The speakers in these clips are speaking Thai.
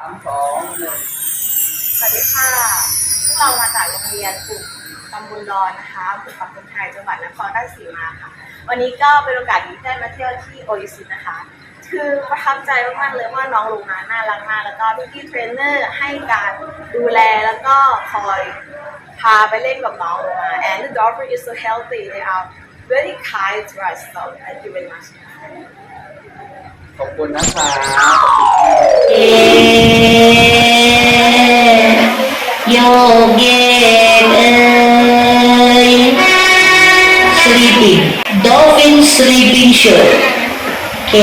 สามสองหนึ่งสวัสดีค่ะพวกเรามาจากโรงเรียนกลุ่มตำบลรอนนะคะอำเภอปักธงชัยจังหวัดนครราชสีมาค่ะ วันนี้ก็เป็นโอกาสดีที่ได้มาเที่ยวที่โออิซินะคะ คือประทับใจมากๆเลยว่าน้องโรงงานน่ารักมาก แล้วก็พี่ๆเทรนเนอร์ให้การดูแลแล้วก็คอยพาไปเล่นกับน้องโรงงาน and the dog is so healthy they are very kind to us so thank you very much ขอบคุณนะครับ โยกเยกเอ้ย sleeping dolphin sleeping show เก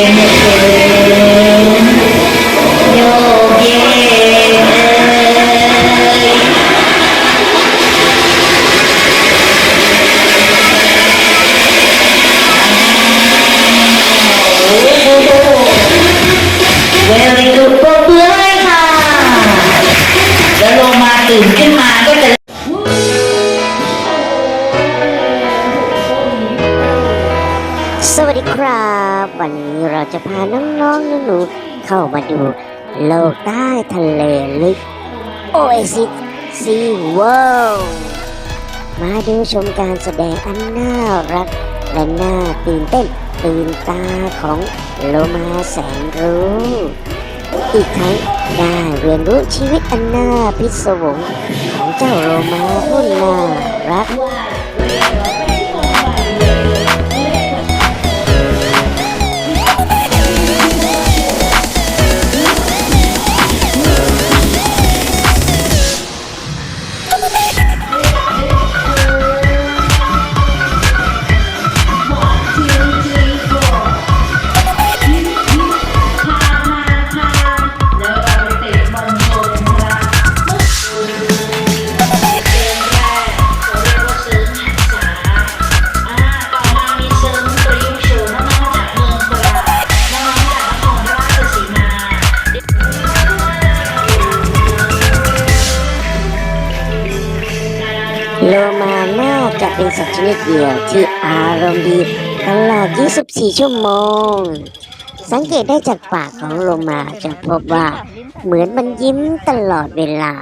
ตื่นขึ้นมาก็จะสวัสดีครับ วันนี้เราจะพาน้องๆหนูๆเข้ามาดูโลกใต้ทะเลลึก Oasis Sea World มาดูชมการแสดงอันน่ารัก และน่าตื่นเต้นตื่นตาของโลมาแสนรู้ อีกทั้ง ได้เรียนรู้ชีวิตอันน่าพิศวงของเจ้าโรมาผู้น่ารัก จะเป็นสัตว์ชนิดเดียวที่อารมณ์ดีตลอด 24 ชั่วโมง สังเกตได้จากปากของโลมาจะพบว่าเหมือนมันยิ้มตลอดเวลา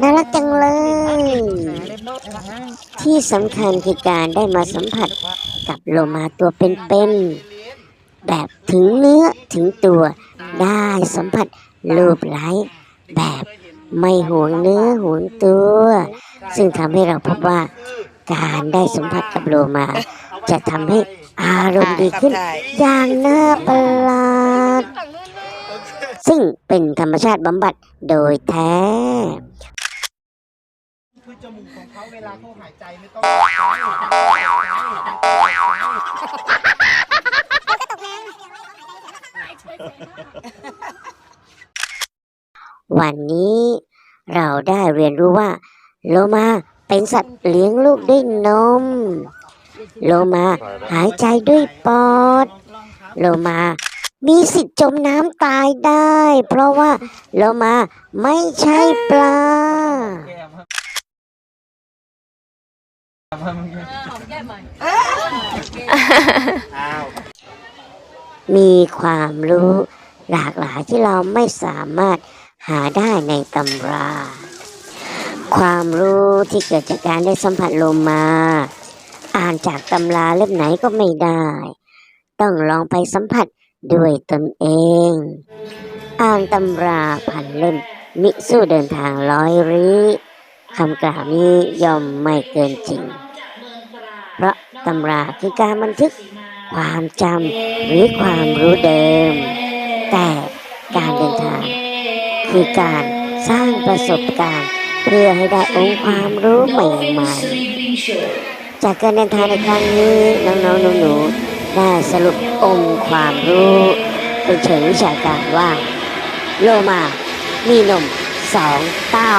น่ารักจังเลย ที่สำคัญคือการได้มาสัมผัสกับโลมาตัวเป็นๆ แบบถึงเนื้อถึงตัวได้สัมผัสรูปไล้แบบไม่ห่วงเนื้อห่วงตัว ซึ่งทำให้เราพบว่า การได้สัมผัสกับโลมา จะทำให้อารมณ์ดีขึ้น อย่างน่าประหลาด ซึ่งเป็นธรรมชาติบำบัดโดยแท้ คือจมูกของเขาเวลาเขาหายใจไม่ต้องวันนี้เราได้เรียนรู้ว่า โลมา เป็นสัตว์เลี้ยงลูกด้วยนม โลมาหายใจด้วยปอด โลมามีสิทธิ์จมน้ำตายได้ เพราะว่าโลมาไม่ใช่ปลาแก้มครับอ้าวมีความรู้หลากหลายที่เราไม่สามารถหาได้ในตำรา ความรู้ที่เกิดจากการได้สัมผัสลมมา อ่านจากตำราเล่มไหนก็ไม่ได้ ต้องลองไปสัมผัสด้วยตนเอง อ่านตำราพันเล่มมิสู้เดินทางร้อยริคำกล่าวนี้ย่อมไม่เกินจริง เพราะตำราคือการบันทึกความจำหรือความรู้เดิม แต่การเดินทางคือการสร้างประสบการณ์ เพื่อให้ได้องค์ความรู้ใหม่ๆ จากการเดินทางในครั้งนี้น้องๆหนูๆได้สรุปองค์ความรู้เป็นเชิงวิชาการว่า โลมามีนมสองเต้า